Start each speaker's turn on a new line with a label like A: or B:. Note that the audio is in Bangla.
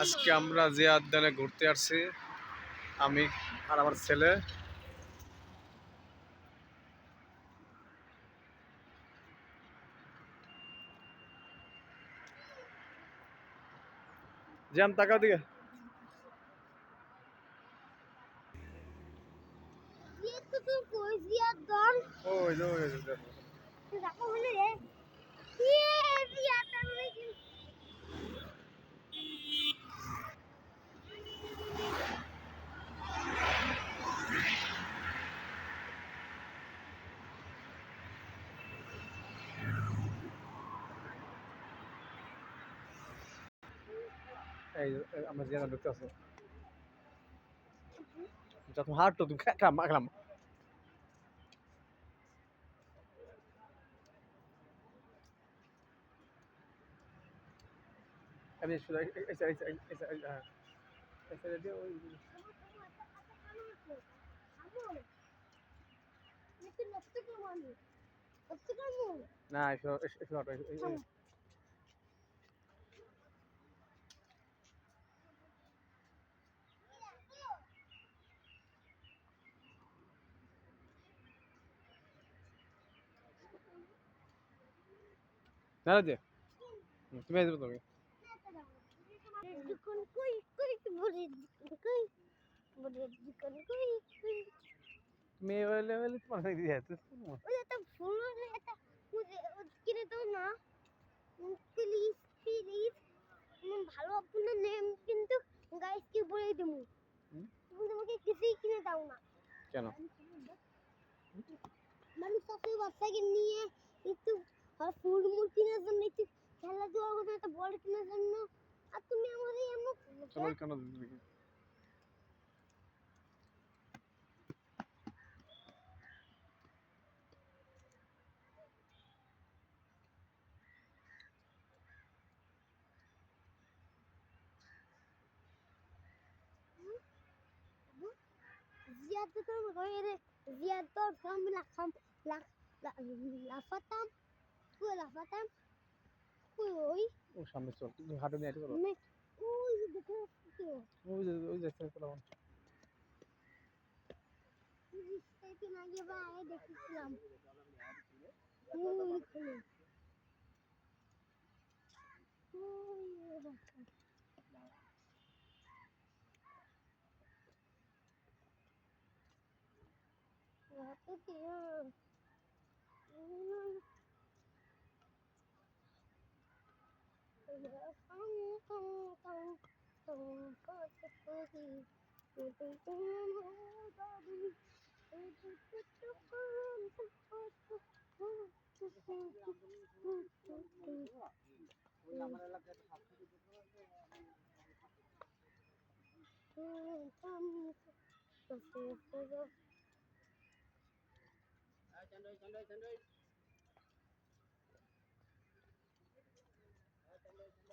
A: আজকে আমরা
B: যে উদ্যানে ঘুরতে আসছি। আমি আর আমার ছেলে। জ্যাম তাকা দিকে। ওই ওই দেখো।
A: হলে
B: এই আমরা জিয়ানা ঢুকতে আছি। যা তুমি হাঁটো তুমি খা খাম খাম। আমি শুধু এই এই এই দাঁড়াতে তুমি আসবে তোকে মেয়ে বলে বলে তোমার সাথে দিয়ে আসতে
A: ওই তো ফুল এটা কিনে তো না প্লিজ প্লিজ ভালো আপনার নেম কিন্তু গাইসকে বলে দেবো তুমি তোমাকে কিছুই কিনে দাও না
B: কেন
A: মানুষ আপনি বাচ্চাকে নিয়ে একটা বল কেনার জন্য? আর তুমি আমাদের এমন চলো কেন?
B: দিবি
A: জিয়াদ তো লাফাতাম লাফাতাম। ওই
B: ও সামনে চল। তুমি হাঁটো নিয়ে চলো।
A: ওই দেখে
B: ওই যে ওই যে চলো
A: আগে বা দেখেছিলাম। không không không không có cái gì người tình tình em hãy ra đi người tình tình chúc em thật tốt chúc em chúc em chúc em chúc em Chandra, Chandra, Chandra. ಕಲಿಯೋದನ್ನು